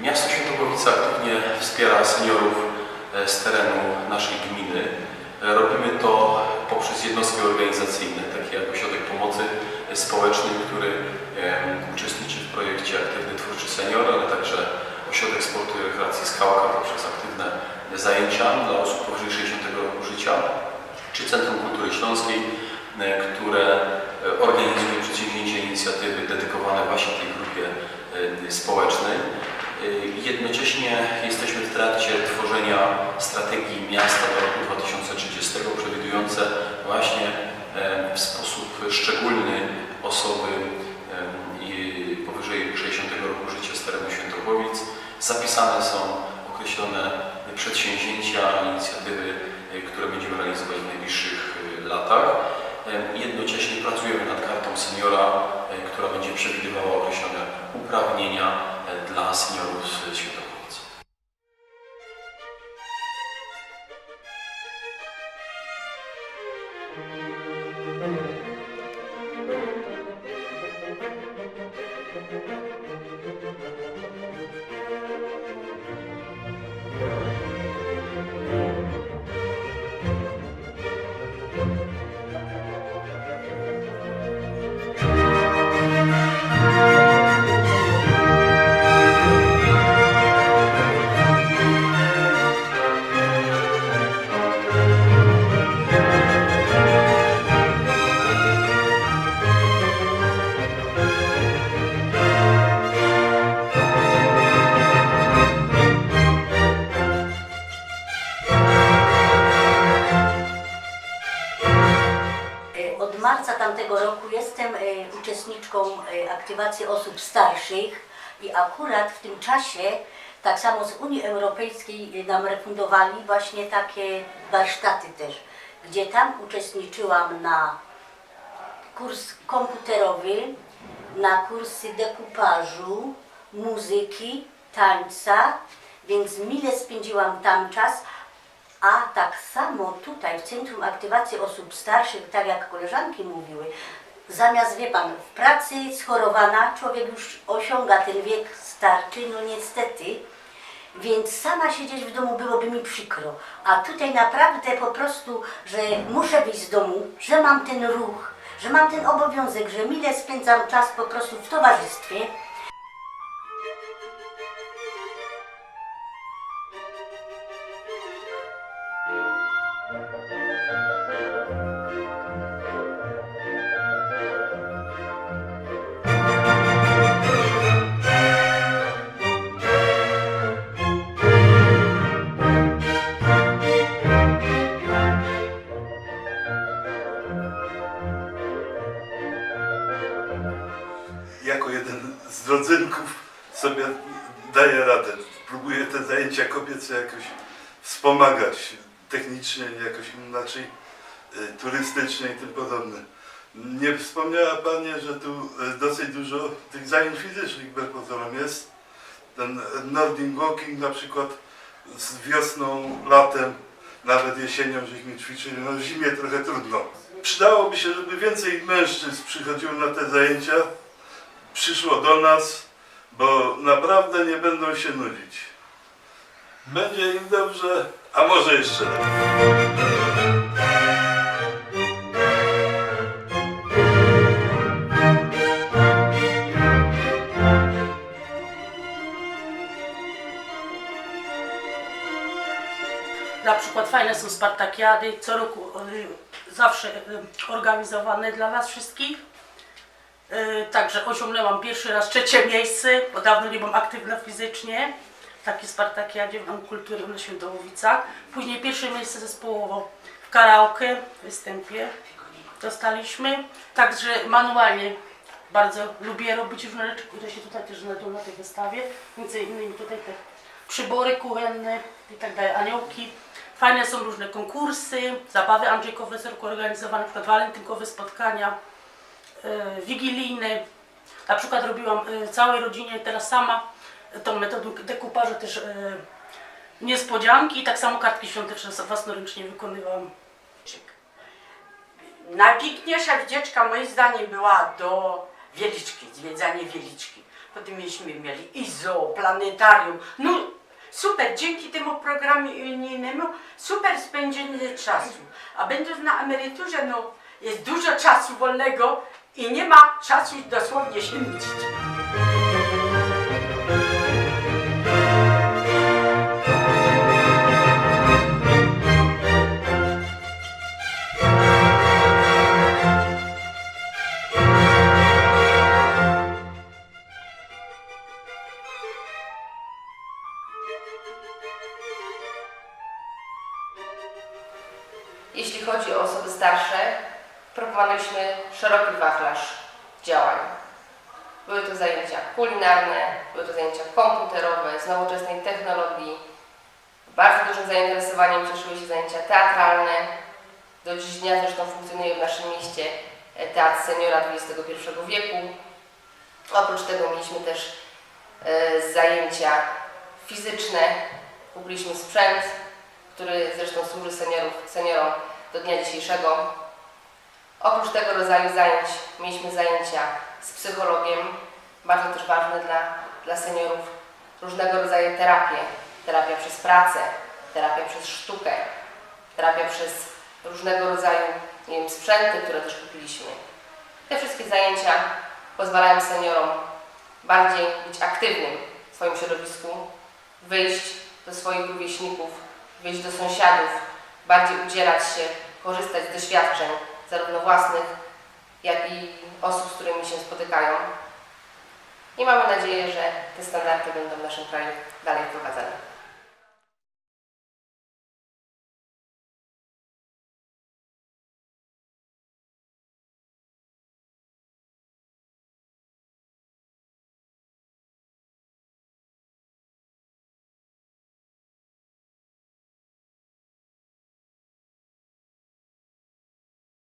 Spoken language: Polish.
Miasto Świętokowice aktywnie wspiera seniorów e, z terenu naszej gminy. E, Robimy to poprzez jednostki organizacyjne, takie jak Ośrodek Pomocy Społecznej, który uczestniczy w projekcie Aktywny Twórczy Senior, ale także Ośrodek Sportu i Rekreacji Skałka poprzez aktywne zajęcia dla osób powyżej 60 roku życia, czy Centrum Kultury Śląskiej, e, które organizuje przedsięwzięcia inicjatywy dedykowane właśnie tej grupie Jednocześnie jesteśmy w trakcie tworzenia strategii miasta do roku 2030, przewidujące właśnie e, w sposób szczególny osoby e, powyżej 60 roku życia z terenu Świętochłowic. Zapisane są określone przedsięwzięcia, inicjatywy, e, które będziemy realizować w najbliższych latach. Jednocześnie pracujemy nad kartą seniora, która będzie przewidywała określone uprawnienia dla seniorów z Świętochłowic. Marca tamtego roku jestem e, uczestniczką e, aktywacji osób starszych i akurat w tym czasie tak samo z Unii Europejskiej e, nam refundowali właśnie takie warsztaty też, gdzie tam uczestniczyłam na kurs komputerowy, na kursy dekupażu, muzyki, tańca, więc mile spędziłam tam czas, a tak samo tutaj w Centrum Aktywacji Osób Starszych, tak jak koleżanki mówiły, zamiast, wie Pan, w pracy schorowana, człowiek już osiąga ten wiek starczy, no niestety, więc sama siedzieć w domu byłoby mi przykro. A tutaj naprawdę po prostu, że muszę wyjść z domu, że mam ten ruch, że mam ten obowiązek, że mile spędzam czas po prostu w towarzystwie. Rodzynków sobie daję radę. Próbuję te zajęcia kobiece jakoś wspomagać technicznie, jakoś inaczej y, turystycznie i tym podobne. Nie wspomniała Pani, że tu y, dosyć dużo tych zajęć fizycznych wbrew pozorom jest. Ten Nordic Walking na przykład z wiosną, latem, nawet jesienią żeśmy ćwiczyli, no w zimie trochę trudno. Przydałoby się, żeby więcej mężczyzn przychodziło na te zajęcia, przyszło do nas, bo naprawdę nie będą się nudzić. Będzie im dobrze, a może jeszcze lepiej. Na przykład fajne są Spartakiady, co roku y, zawsze y, organizowane dla nas wszystkich. Y, Także osiągnęłam pierwszy raz trzecie miejsce, bo dawno nie byłam aktywna fizycznie. W takiej Spartakiadzie mam kultury na Świętołowicach. Później pierwsze miejsce zespołowo w karaoke, występie dostaliśmy. Także manualnie bardzo lubię robić różne rzeczy, które się tutaj też znajdują na tej wystawie. Między innymi tutaj te przybory kuchenne i tak dalej, aniołki. Fajne są różne konkursy, zabawy andrzejkowe organizowane, na przykład walentynkowe spotkania, wigilijne. Na przykład robiłam e, całej rodzinie teraz sama e, tą metodą dekupażu też e, niespodzianki i tak samo kartki świąteczne własnoręcznie wykonywałam. Najpiękniejsza wycieczka moim zdaniem była do Wieliczki, zwiedzanie Wieliczki. Potem myśmy mieli i zoo, planetarium. No super, dzięki temu programie unijnemu super spędzenie czasu. A będąc na emeryturze, no jest dużo czasu wolnego i nie ma czasu dosłownie się nudzić. Jeśli chodzi o osoby starsze, proponowaliśmy szeroki wachlarz działań. Były to zajęcia kulinarne, były to zajęcia komputerowe, z nowoczesnej technologii. Bardzo dużym zainteresowaniem cieszyły się zajęcia teatralne. Do dziś dnia zresztą funkcjonuje w naszym mieście e, Teatr Seniora XXI wieku. Oprócz tego mieliśmy też e, zajęcia fizyczne, kupiliśmy sprzęt, który zresztą służy seniorów, seniorom do dnia dzisiejszego. Oprócz tego rodzaju zajęć mieliśmy zajęcia z psychologiem, bardzo też ważne dla, dla seniorów, różnego rodzaju terapie, terapia przez pracę, terapia przez sztukę, terapia przez różnego rodzaju nie wiem, sprzęty, które też kupiliśmy. Te wszystkie zajęcia pozwalają seniorom bardziej być aktywnym w swoim środowisku, wyjść do swoich rówieśników, wyjść do sąsiadów, bardziej udzielać się, korzystać z doświadczeń zarówno własnych, jak i osób, z którymi się spotykają. I mamy nadzieję, że te standardy będą w naszym kraju dalej wprowadzane.